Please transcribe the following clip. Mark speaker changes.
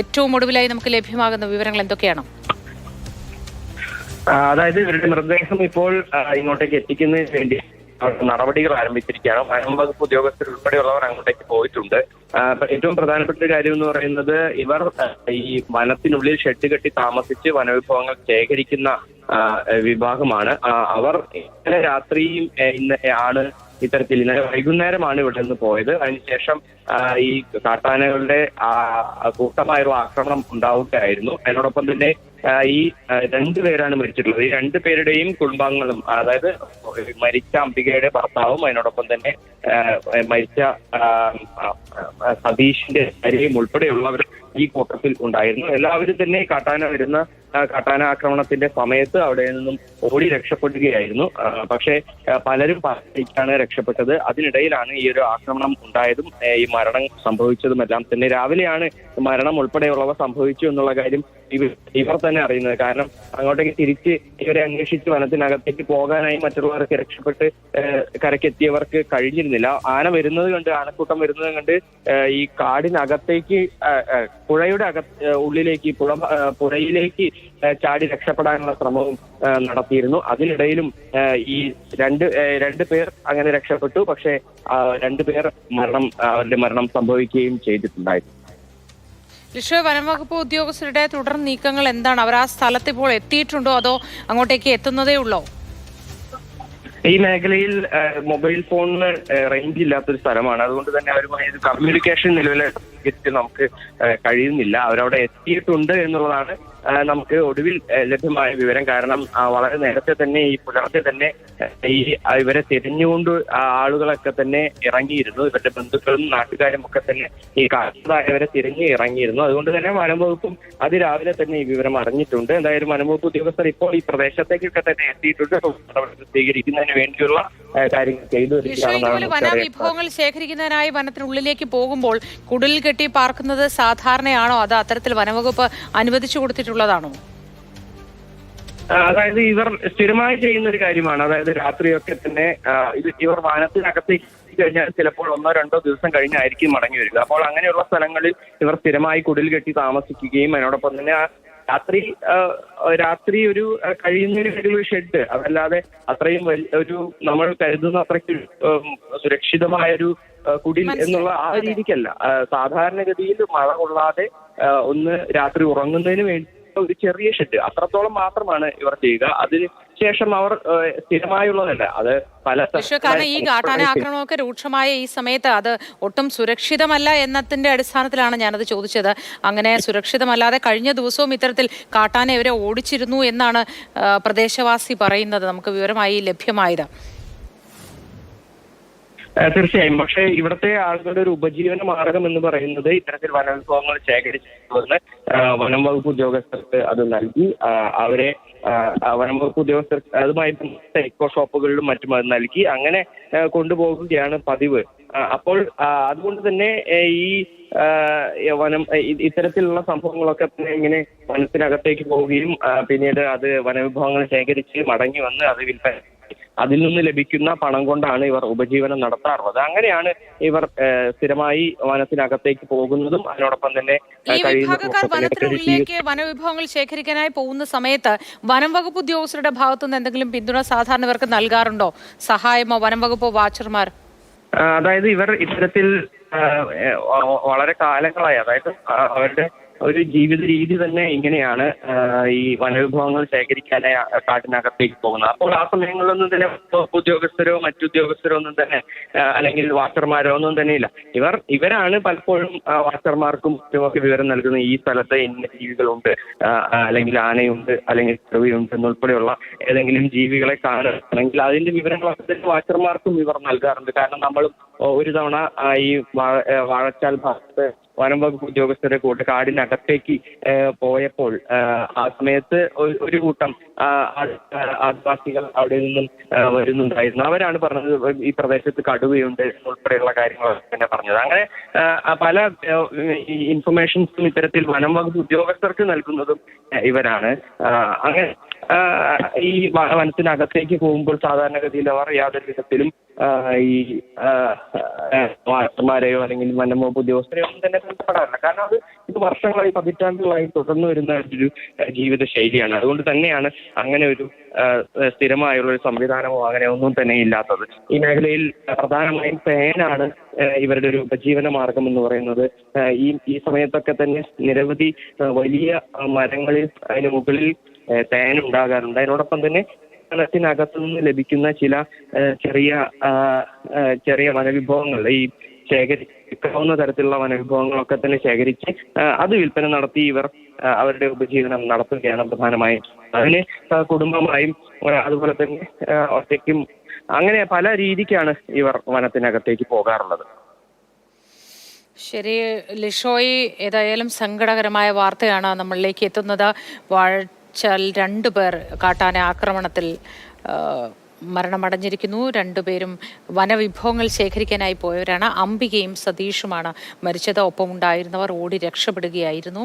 Speaker 1: ഏറ്റവും ഒടുവിലായി നമുക്ക് ലഭ്യമാകുന്ന വിവരങ്ങൾ എന്തൊക്കെയാണ്?
Speaker 2: അതായത് ഇവരുടെ മൃതദേഹം ഇപ്പോൾ ഇങ്ങോട്ടേക്ക് എത്തിക്കുന്നതിന് വേണ്ടി നടപടികൾ ആരംഭിച്ചിരിക്കുകയാണ്. വനം വകുപ്പ് ഉദ്യോഗസ്ഥർ ഉൾപ്പെടെയുള്ളവർ അങ്ങോട്ടേക്ക് പോയിട്ടുണ്ട്. ഏറ്റവും പ്രധാനപ്പെട്ട ഒരു കാര്യം എന്ന് പറയുന്നത് ഇവർ ഈ വനത്തിനുള്ളിൽ ഷെഡ് കെട്ടി താമസിച്ച് വനവിഭവങ്ങൾ ശേഖരിക്കുന്ന വിഭാഗമാണ്. അവർ ഇന്നലെ രാത്രിയും ഇന്ന് ആണ് ഇത്തരത്തിൽ ഇന്നലെ വൈകുന്നേരമാണ് ഇവിടെ നിന്ന് പോയത്. അതിനുശേഷം ഈ കാട്ടാനകളുടെ കൂട്ടമായൊരു ആക്രമണം ഉണ്ടാവുകയായിരുന്നു. അതിനോടൊപ്പം തന്നെ ഈ രണ്ടുപേരാണ് മരിച്ചിട്ടുള്ളത്. ഈ രണ്ടു പേരുടെയും കുടുംബാംഗങ്ങളും അതായത് മരിച്ച അംബികയുടെ ഭർത്താവും അതിനോടൊപ്പം തന്നെ മരിച്ച സതീഷിന്റെ ഭാര്യയും ഉൾപ്പെടെയുള്ളവർ ഈ കൂട്ടത്തിൽ ഉണ്ടായിരുന്നു. എല്ലാവരും തന്നെ കാട്ടാന വരുന്ന കാട്ടാന ആക്രമണത്തിന്റെ സമയത്ത് അവിടെ നിന്നും ഓടി രക്ഷപ്പെടുകയായിരുന്നു. പക്ഷേ പലരും പലരിക്കാണ് രക്ഷപ്പെട്ടത്. അതിനിടയിലാണ് ഈ ഒരു ആക്രമണം ഉണ്ടായതും ഈ മരണം സംഭവിച്ചതുമെല്ലാം തന്നെ. രാവിലെയാണ് മരണം ഉൾപ്പെടെയുള്ളവ സംഭവിച്ചു എന്നുള്ള കാര്യം ഇവർ തന്നെ അറിയുന്നത്. കാരണം അങ്ങോട്ടേക്ക് തിരിച്ച് ഇവരെ അന്വേഷിച്ച് വനത്തിനകത്തേക്ക് പോകാനായി മറ്റുള്ളവർക്ക് രക്ഷപ്പെട്ട് കരക്കെത്തിയവർക്ക് കഴിഞ്ഞിരുന്നില്ല. ആന വരുന്നത് കണ്ട് ആനക്കൂട്ടം വരുന്നത് കണ്ട് ഈ കാടിനകത്തേക്ക് പുഴയുടെ അക ഉള്ളിലേക്ക് പുഴ പുഴയിലേക്ക് ചാടി രക്ഷപ്പെടാനുള്ള ശ്രമവും നടത്തിയിരുന്നു. അതിനിടയിലും ഈ രണ്ട് രണ്ട് പേർ അങ്ങനെ രക്ഷപ്പെട്ടു. പക്ഷേ രണ്ടു പേർ മരണം അവരുടെ മരണം സംഭവിക്കുകയും ചെയ്തിട്ടുണ്ടായിരുന്നു.
Speaker 1: ലിഷോ വനംവകുപ്പ് ഉദ്യോഗസ്ഥരുടെ തുടർ നീക്കങ്ങൾ എന്താണ്? അവർ ആ സ്ഥലത്ത് ഇപ്പോൾ എത്തിയിട്ടുണ്ടോ? അതോ അങ്ങോട്ടേക്ക് എത്തുന്നതേ ഉള്ളോ?
Speaker 2: ഈ മേഖലയിൽ മൊബൈൽ ഫോണിന് റേഞ്ച് ഇല്ലാത്തൊരു സ്ഥലമാണ്. അതുകൊണ്ട് തന്നെ അവരുമായി കമ്മ്യൂണിക്കേഷൻ നിലവിലെ സാഹചര്യത്തിൽ നമുക്ക് കഴിയുന്നില്ല. അവരവിടെ എത്തിയിട്ടുണ്ട് എന്നുള്ളതാണ് നമുക്ക് ഒടുവിൽ ലഭ്യമായ വിവരം. കാരണം വളരെ നേരത്തെ തന്നെ ഈ പുലർച്ചെ തന്നെ ഈ ഇവരെ തിരിഞ്ഞുകൊണ്ട് ആളുകളൊക്കെ തന്നെ ഇറങ്ങിയിരുന്നു. ഇവരുടെ ബന്ധുക്കളും നാട്ടുകാരും ഒക്കെ തന്നെ ഈ കാണാതായവരെ തിരിഞ്ഞ് ഇറങ്ങിയിരുന്നു. അതുകൊണ്ട് തന്നെ വനംവകുപ്പും അതിരാവിലെ തന്നെ ഈ വിവരം അറിഞ്ഞിട്ടുണ്ട്. എന്തായാലും വനംവകുപ്പ് ഉദ്യോഗസ്ഥർ ഇപ്പോൾ ഈ പ്രദേശത്തേക്കൊക്കെ തന്നെ എത്തിയിട്ടുണ്ട്. സ്വീകരിക്കുന്നതിന് വേണ്ടിയുള്ള കാര്യങ്ങൾ ചെയ്തു
Speaker 1: വനവിഭവങ്ങൾ ശേഖരിക്കുന്നതിനായി വനത്തിനുള്ളിലേക്ക് പോകുമ്പോൾ കുടിൽ കെട്ടി പാർക്കുന്നത് സാധാരണയാണോ? അത് അത്തരത്തിൽ വനവകുപ്പ് അനുവദിച്ചു കൊടുത്തിട്ടുള്ളതാണോ?
Speaker 2: അതായത് ഇവർ സ്ഥിരമായി ചെയ്യുന്ന ഒരു കാര്യമാണ്. അതായത് രാത്രിയൊക്കെ തന്നെ ഇത് ഇവർ വനത്തിനകത്തേക്ക് കഴിഞ്ഞാൽ ചിലപ്പോൾ ഒന്നോ രണ്ടോ ദിവസം കഴിഞ്ഞായിരിക്കും മടങ്ങി വരിക. അപ്പോൾ അങ്ങനെയുള്ള സ്ഥലങ്ങളിൽ ഇവർ സ്ഥിരമായി കുടിൽ കെട്ടി താമസിക്കുകയും അതിനോടൊപ്പം തന്നെ ആ രാത്രി രാത്രി ഒരു കഴിയുന്നതിന് ഒരു ഷെഡ് അതല്ലാതെ അത്രയും ഒരു നമ്മൾ കരുതുന്ന അത്രയ്ക്ക് സുരക്ഷിതമായൊരു കുടിൽ എന്നുള്ള ആ രീതിക്കല്ല. സാധാരണഗതിയിൽ മഴ കൊള്ളാതെ ഒന്ന് രാത്രി ഉറങ്ങുന്നതിന് വേണ്ടി ഒരു ചെറിയ ഷെഡ്. അത്രത്തോളം മാത്രമാണ് ഇവർ ചെയ്യുക. അതിന് ശേഷം അവർ സ്ഥിരമായുള്ളതല്ല. അത് പല
Speaker 1: കാരണം ഈ കാട്ടാന ആക്രമണമൊക്കെ രൂക്ഷമായ ഈ സമയത്ത് അത് ഒട്ടും സുരക്ഷിതമല്ല എന്നതിന്റെ അടിസ്ഥാനത്തിലാണ് ഞാനത് ചോദിച്ചത്. അങ്ങനെ സുരക്ഷിതമല്ലാതെ കഴിഞ്ഞ ദിവസവും ഇത്തരത്തിൽ കാട്ടാന ഇവരെ ഓടിച്ചിരുന്നു എന്നാണ് പ്രദേശവാസി പറയുന്നത്. നമുക്ക് വിവരമായി ലഭ്യമായത്.
Speaker 2: തീർച്ചയായും. പക്ഷേ ഇവിടുത്തെ ആളുകളുടെ ഒരു ഉപജീവന മാർഗം എന്ന് പറയുന്നത് ഇത്തരത്തിൽ വനവിഭവങ്ങൾ ശേഖരിച്ചുകൊണ്ട് ഏഹ്, വനം വകുപ്പ് ഉദ്യോഗസ്ഥർക്ക് അത് നൽകി അവരെ വനം വകുപ്പ് ഉദ്യോഗസ്ഥർക്ക് അതുമായി ബന്ധപ്പെട്ട എക്കോ ഷോപ്പുകളിലും മറ്റും അത് നൽകി അങ്ങനെ കൊണ്ടുപോകുകയാണ് പതിവ്. അപ്പോൾ അതുകൊണ്ട് തന്നെ ഈ വനം ഇത്തരത്തിലുള്ള സംഭവങ്ങളൊക്കെ ഇങ്ങനെ വനത്തിനകത്തേക്ക് പോവുകയും പിന്നീട് അത് വനവിഭവങ്ങൾ ശേഖരിച്ച് മടങ്ങി വന്ന് അത് വിൽപ്പന അതിൽ നിന്ന് ലഭിക്കുന്ന പണം കൊണ്ടാണ് ഇവർ ഉപജീവനം നടത്താറുള്ളത്. അങ്ങനെയാണ് ഇവർ സ്ഥിരമായി വനത്തിനകത്തേക്ക് പോകുന്നതും അതിനോടൊപ്പം തന്നെ
Speaker 1: ഈ വിഭാഗക്കാർ വനത്തിനുള്ളിലേക്ക് വനവിഭവങ്ങൾ ശേഖരിക്കാനായി പോകുന്ന സമയത്ത് വനം വകുപ്പ് ഉദ്യോഗസ്ഥരുടെ ഭാഗത്തുനിന്ന് എന്തെങ്കിലും പിന്തുണ സാധാരണ ഇവർക്ക് നൽകാറുണ്ടോ? സഹായമോ വനം വകുപ്പോ വാച്ചർമാർ?
Speaker 2: അതായത് ഇവർ ഇത്തരത്തിൽ വളരെ കാലങ്ങളായി അതായത് അവരുടെ ഒരു ജീവിത രീതി തന്നെ ഇങ്ങനെയാണ് ഈ വനവിഭവങ്ങൾ ശേഖരിക്കാനായി ആ കാട്ടിനകത്തേക്ക് പോകുന്നത്. അപ്പോൾ ആ സമയങ്ങളിലൊന്നും തന്നെ ഉദ്യോഗസ്ഥരോ മറ്റുദ്യോഗസ്ഥരോ ഒന്നും തന്നെ അല്ലെങ്കിൽ വാച്ചർമാരോ ഒന്നും തന്നെ ഇല്ല. ഇവർ ഇവരാണ് പലപ്പോഴും വാച്ചർമാർക്കും മറ്റുമൊക്കെ വിവരം നൽകുന്നത് ഈ സ്ഥലത്ത് ഇന്ന ജീവികളുണ്ട് അല്ലെങ്കിൽ ആനയുണ്ട് അല്ലെങ്കിൽ ചെറുവിയുണ്ട് എന്നുൾപ്പെടെയുള്ള ഏതെങ്കിലും ജീവികളെ കാണുകയാണെങ്കിൽ അതിന്റെ വിവരങ്ങളൊക്കെ വാച്ചർമാർക്കും ഇവർ നൽകാറുണ്ട്. കാരണം നമ്മളും ഓ, ഒരു തവണ ഈ വാഴച്ചാൽ ഭാഗത്ത് വനം വകുപ്പ് ഉദ്യോഗസ്ഥരെ കൂട്ട് കാടിനകത്തേക്ക് പോയപ്പോൾ ആ, സമയത്ത് ഒരു- കൂട്ടം ആദിവാസികൾ അവിടെ നിന്നും വരുന്നുണ്ടായിരുന്നു. അവരാണ് പറഞ്ഞത് ഈ പ്രദേശത്ത് കടുവയുണ്ട് ഉൾപ്പെടെയുള്ള കാര്യങ്ങൾ തന്നെ പറഞ്ഞത്. അങ്ങനെ പല ഇൻഫർമേഷൻസും ഇത്തരത്തിൽ വനം വകുപ്പ് ഉദ്യോഗസ്ഥർക്ക് നൽകുന്നതും ഇവരാണ്. അങ്ങനെ ഈ വനത്തിനകത്തേക്ക് പോകുമ്പോൾ സാധാരണഗതിയിൽ അവർ യാതൊരു വിധത്തിലും ഈ മാസ്റ്റർമാരെയോ അല്ലെങ്കിൽ വനംവകുപ്പ് ഉദ്യോഗസ്ഥരെയോ ഒന്നും തന്നെ ബന്ധപ്പെടാറില്ല കാരണം അത് ഇത് വർഷങ്ങളായി പതിറ്റാണ്ടുകളായി തുടർന്നു വരുന്ന ഒരു ജീവിത ശൈലിയാണ് അതുകൊണ്ട് തന്നെയാണ് അങ്ങനെ ഒരു സ്ഥിരമായുള്ള ഒരു സംവിധാനമോ അങ്ങനെ ഒന്നും തന്നെ ഇല്ലാത്തത്. ഈ മേഖലയിൽ പ്രധാനമായും പേനാണ് ഇവരുടെ ഒരു ഉപജീവന മാർഗം എന്ന് പറയുന്നത്. ഈ ഈ സമയത്തൊക്കെ തന്നെ നിരവധി വലിയ മരങ്ങളിൽ അതിന് മുകളിൽ തേൻ ഉണ്ടാകാറുണ്ട്. അതിനോടൊപ്പം തന്നെ വനത്തിനകത്തു നിന്ന് ലഭിക്കുന്ന ചില ചെറിയ ചെറിയ വനവിഭവങ്ങൾ ഈ ശേഖരിക്കാവുന്ന തരത്തിലുള്ള വനവിഭവങ്ങളൊക്കെ തന്നെ ശേഖരിച്ച് അത് വിൽപ്പന നടത്തി ഇവർ അവരുടെ ഉപജീവനം നടത്തുകയാണ് പ്രധാനമായും. അതിന് കുടുംബമായും അതുപോലെ തന്നെ ഒറ്റയ്ക്കും അങ്ങനെ പല രീതിക്കാണ് ഇവർ വനത്തിനകത്തേക്ക് പോകാറുള്ളത്.
Speaker 1: ശരി ലിഷോയി ഏതായാലും സങ്കടകരമായ വാർത്തയാണ് നമ്മളിലേക്ക് എത്തുന്നത്. വാഴച്ചാൽ രണ്ടുപേർ കാട്ടാന ആക്രമണത്തിൽ മരണമടഞ്ഞിരിക്കുന്നു. രണ്ടുപേരും വനവിഭവങ്ങൾ ശേഖരിക്കാനായി പോയവരാണ്. അംബികയും സതീഷുമാണ് മരിച്ചത്. ഒപ്പമുണ്ടായിരുന്നവർ ഓടി രക്ഷപ്പെടുകയായിരുന്നു.